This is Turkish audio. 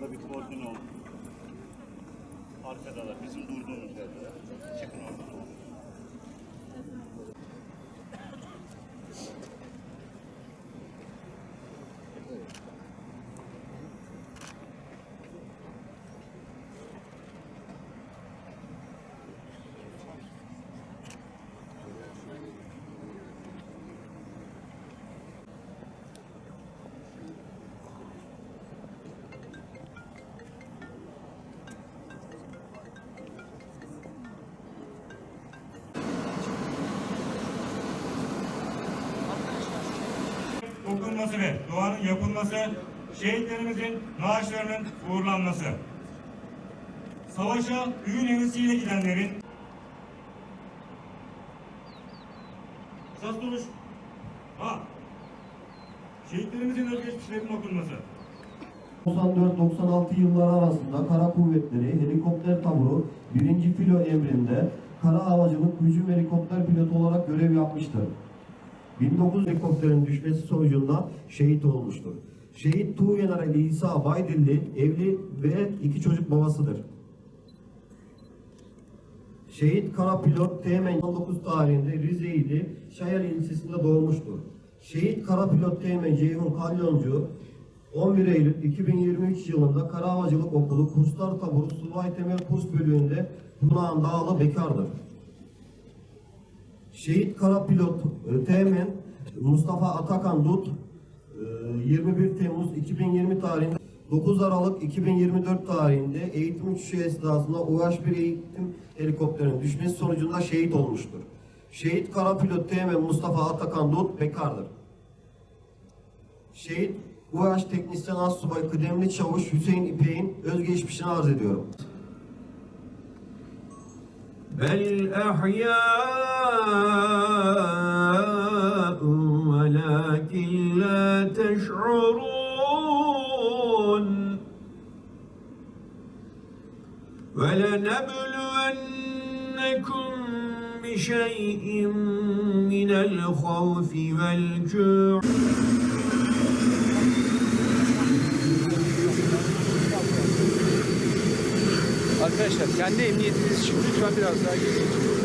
Orada bir koordine oldu. Arkadalar bizim durduğumuz yerde. Çıkın orada. Okunması ve duanın yapılması, şehitlerimizin naaşlarının uğurlanması. Savaşa düğün hevesiyle gidenlerin Esas duruş. Ha. Şehitlerimizin özgeçmişlerinin okunması. 94-96 yılları arasında Kara Kuvvetleri Helikopter Taburu 1. Filo emrinde kara havacılık hücum helikopter pilotu olarak görev yapmıştır. 1900 helikopterin düşmesi sonucunda şehit olmuştur. Şehit Tuğyener İsa Baydilli evli ve iki çocuk babasıdır. Şehit kara pilot Teğmen 19 tarihinde Rize'ydi, Şayal ilçesinde doğmuştur. Şehit kara pilot Teğmen Ceyhun Kalyoncu 11 Eylül 2023 yılında Kara Havacılık Okulu Kurslar Taburu Subay Temel Kurs Bölüğü'nde Tunağan Dağlı bekardır. Şehit kara pilot e, Teğmen Mustafa Atakan Dut e, 21 Temmuz 2020 tarihinde 9 Aralık 2024 tarihinde eğitim uçuşu esnasında UH-1 eğitim helikopterinin düşmesi sonucunda şehit olmuştur. Şehit kara pilot Teğmen Mustafa Atakan Dut bekardır. Şehit UH Teknisyen Assubay Kıdemli Çavuş Hüseyin İpek'in özgeçmişini arz ediyorum. بل أحياء ولكن لا تشعرون. ولنبلونكم بشيء من الخوف والجوع. Arkadaşlar kendi emniyetiniz için lütfen biraz daha geriye çekilin.